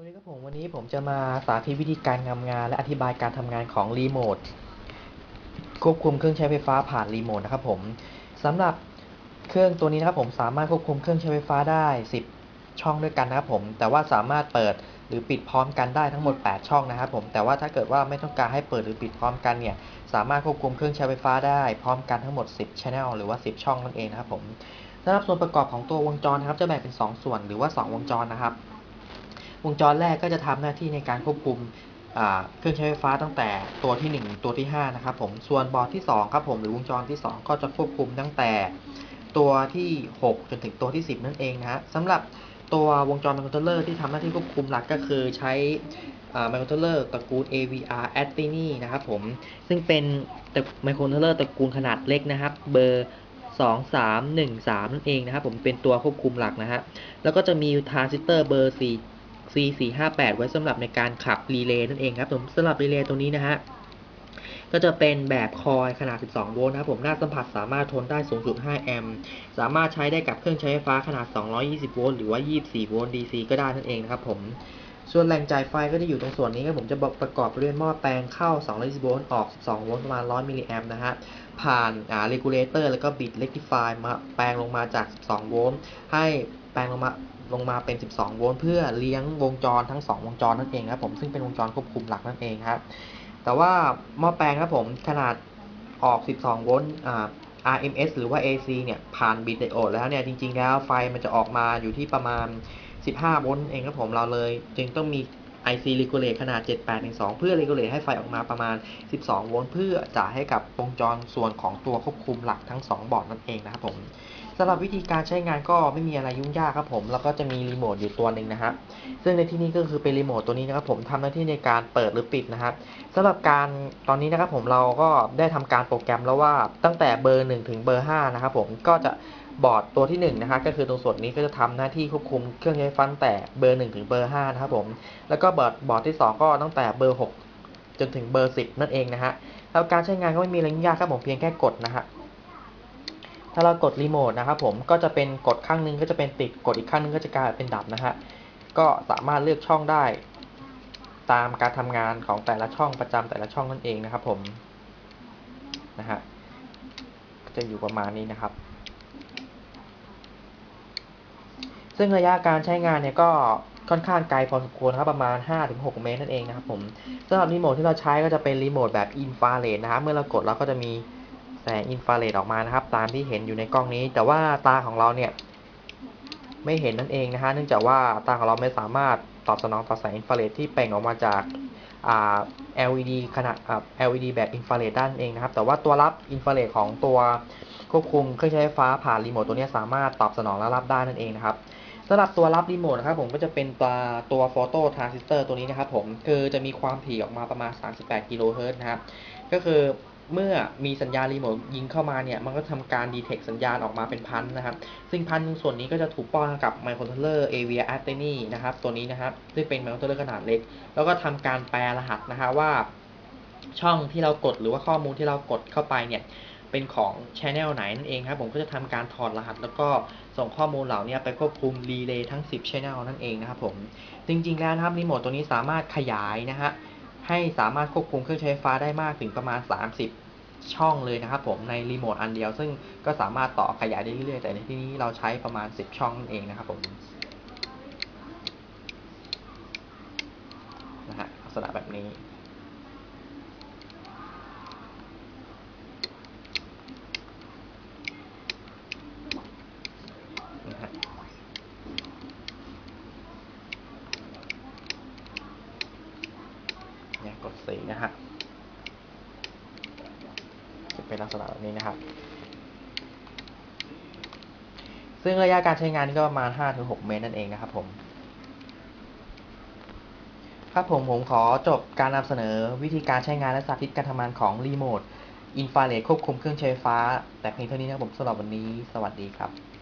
วัสดีครับผมวันนี้ผมจะมาสาธิตวิธีการทำงาน และอธิบายการทำงานของรีโมทควบคุมเครื่องใช้ไฟฟ้าผ่านรีโมทนะครับผมสำหรับเครื่องตัวนี้นะครับผมสามารถควบคุมเครื่องใช้ไฟฟ้าได้ 10 ช่องด้วยกันนะครับผมแต่ว่าสามารถเปิดหรือปิดพร้อมกันได้ทั้งหมด 8 ช่องนะครับผมแต่ว่าถ้าเกิดว่าไม่ต้องการให้เปิดหรือปิดพร้อมกันเนี่ยสามารถควบคุมเครื่องใช้ไฟฟ้าได้พร้อมกันทั้งหมด 10 channel หรือว่า 10 ช่องนั่นเองนะครับผมสำหรับส่วนประกอบของตัววงจรนะครับจะแบ่งเป็น 2 ส่วนหรือว่า 2 วงจรนะครับ วงจรแรกก็จะทำหน้าที่ในการควบคุมเครื่องใช้ไฟฟ้าตั้งแต่ตัวที่ 1 ตัวที่5นะครับผมส่วนบอร์ดที่2ครับผมหรือวงจรที่ 2 ก็จะควบคุมตั้งแต่ตัวที่ 6 จนถึงตัวที่ 10 นั่นเองนะฮะสำหรับตัววงจรไมโครคอนโทรลเลอร์ที่ทำหน้าที่ควบคุมหลักก็คือใช้ไมโครคอนโทรลเลอร์ตระกูล AVR a t t i n i นะครับผม ซึ่งเป็นไมโครคอนโทรลเลอร์ตระกูลขนาดเล็กนะครับ เบอร์ 2 3 1 3 นั่นเองนะครับผมเป็นตัวควบคุมหลักนะฮะแล้วก็จะมีทรานซิสเตอร์เบอร์4 C458 ไว้สำหรับในการขับรีเลย์นั่นเองครับผมสำหรับรีเลย์ตัวนี้นะฮะก็จะเป็นแบบคอยขนาด 12 โวลต์นะครับผมหน้าสัมผัสสามารถทนได้สูงสุด 5 แอมป์ สามารถใช้ได้กับเครื่องใช้ไฟฟ้าขนาด 220 โวลต์หรือว่า 24 โวลต์ DC ก็ได้นั่นเองนะครับผม ส่วนแหล่งจ่ายไฟก็จะอยู่ตรงส่วนนี้ครับผมจะประกอบด้วยหม้อแปลงเข้า 220 โวลต์ ออก 12 โวลต์ประมาณ 100 มิลลิแอมป์นะฮะ ผ่านอ่าเรกูเลเตอร์แล้วก็บิดเล็กทิฟายมาแปลงลงมาจาก 12 โวลต์ให้แปลงลงมา ลงมาเป็น 12 โวลต์เพื่อเลี้ยงวงจรทั้ง 2 วงจรนั่นเองครับผมซึ่งเป็นวงจรควบคุมหลักนั่นเองครับแต่ว่าหม้อแปลงครับผมขนาดออก 12 โวลต์ RMS หรือว่า AC เนี่ยผ่านบิตไดโอดแล้วเนี่ยจริงๆแล้วไฟมันจะออกมาอยู่ที่ประมาณ 15 โวลต์เองครับผมเราเลย จึงต้องมี IC Regulate ขนาด 7812 เพื่อ Regulate ให้ไฟออกมาประมาณ 12 โวลต์เพื่อจ่ายให้กับวงจรส่วนของตัวควบคุมหลักทั้ง 2 บอร์ดนั่นเองนะครับผมสำหรับวิธีการใช้งานก็ไม่มีอะไรยุ่งยากครับผม แล้วก็จะมีรีโมทอยู่ตัวหนึ่งนะครับซึ่งในที่นี้ก็คือเป็นรีโมทตัวนี้นะครับผมทำหน้าที่ในการเปิดหรือปิดนะครับสำหรับการตอนนี้นะครับผมเราก็ได้ทำการโปรแกรมแล้วว่าตั้งแต่เบอร์ 1 ถึงเบอร์5นะครับผมก็จะ บอร์ดตัวที่1นะครับก็คือตรงส่วนนี้ก็จะทำหน้าที่ควบคุมเครื่องใช้ไฟฟ้าตั้งแต่เบอร์ 1 ถึงเบอร์ 5 นะครับผม แล้วก็บอร์ดบอร์ดที่ 2 ก็ตั้งแต่เบอร์ 6 จนถึงเบอร์ 10 นั่นเองนะฮะแล้วการใช้งานก็ไม่มีอะไรยุ่งยากครับผมเพียงแค่กดนะฮะถ้าเรากดรีโมทนะครับผมก็จะเป็นกดข้างนึงก็จะเป็นติดกดอีกข้างนึงก็จะกลายเป็นดับนะฮะก็สามารถเลือกช่องได้ ตามการทำงานของแต่ละช่องประจำแต่ละช่องนั่นเองนะครับผมนะฮะจะอยู่ประมาณนี้นะครับ ซึ่งระยะการใช้งานเนี่ยก็ค่อนข้างไกลพอสมควรครับประมาณ 5-6 เมตรนั่นเองนะครับผมสำหรับรีโมทที่เราใช้ก็จะเป็นรีโมทแบบอินฟราเรดนะครับเมื่อเรากดเราก็จะมีแสงอินฟราเรดออกมานะครับ ตามที่เห็นอยู่ในกล้องนี้ แต่ว่าตาของเราเนี่ยไม่เห็นนั่นเองนะฮะเนื่องจากว่าตาของเราไม่สามารถตอบสนองต่อแสงอินฟราเรดที่เปล่งออกมาจาก LED ขนาด LED แบบอินฟราเรดด้านเองนะครับ แต่ว่าตัวรับอินฟราเรดของตัวควบคุมเครื่องใช้ไฟฟ้าผ่านรีโมทตัวนี้สามารถตอบสนองและรับได้นั่นเองนะครับ สำหรับตัวรับรีโมทนะครับผมก็จะเป็นตัวตัวโฟโต้ทรานซิสเตอร์ตัวนี้นะครับผมคือจะมีความถี่ออกมาประมาณ 38 กิโลเฮิรตซ์นะครับก็คือเมื่อมีสัญญาณรีโมทยิงเข้ามาเนี่ย มันก็ทำการดีเทคสัญญาณออกมาเป็นพันนะครับ ซึ่งพันส่วนนี้ก็จะถูกป้อนกับไมโครคอนโทรลเลอร์ AVIA a t e n i นะครับ ตัวนี้นะครับ ซึ่งเป็นไมโครคอนโทรลเลอร์ขนาดเล็ก แล้วก็ทำการแปลรหัสนะฮะว่า ช่องที่เรากดหรือว่าข้อมูลที่เรากดเข้าไปเนี่ย เป็นของช anel ไหนนั่นเองครับ ผมก็จะทำการถอดรหัส แล้วก็ส่งข้อมูลเหล่านี้ไปควบคุมรีเลย์ทั้ง 10 channel นั่นเองนะครับผมจริงๆแล้วนะครับรีโมทตัวนี้สามารถขยายนะฮะให้สามารถควบคุมเครื่องใช้ไฟฟ้าได้มากถึงประมาณ 30 ช่องเลยนะครับผมในรีโมทอันเดียว ซึ่งก็สามารถต่อขยายได้เรื่อยๆ แต่ในที่นี้เราใช้ประมาณ 10 ช่องนั่นเองนะครับผมนะฮะลักษณะแบบนี้เนี่ย กดสีนะฮะจะเป็นลักษณะแบบนี้นะครับ ซึ่งระยะการใช้งานก็ประมาณ 5-6 เมตรนั่นเองนะครับผมครับผมผมขอจบการนำเสนอวิธีการใช้งานและสาธิตการทำงานของรีโมทอินฟราเรดควบคุมเครื่องใช้ไฟฟ้า แต่เพียงเท่านี้นะครับผมสำหรับวันนี้ สวัสดีครับ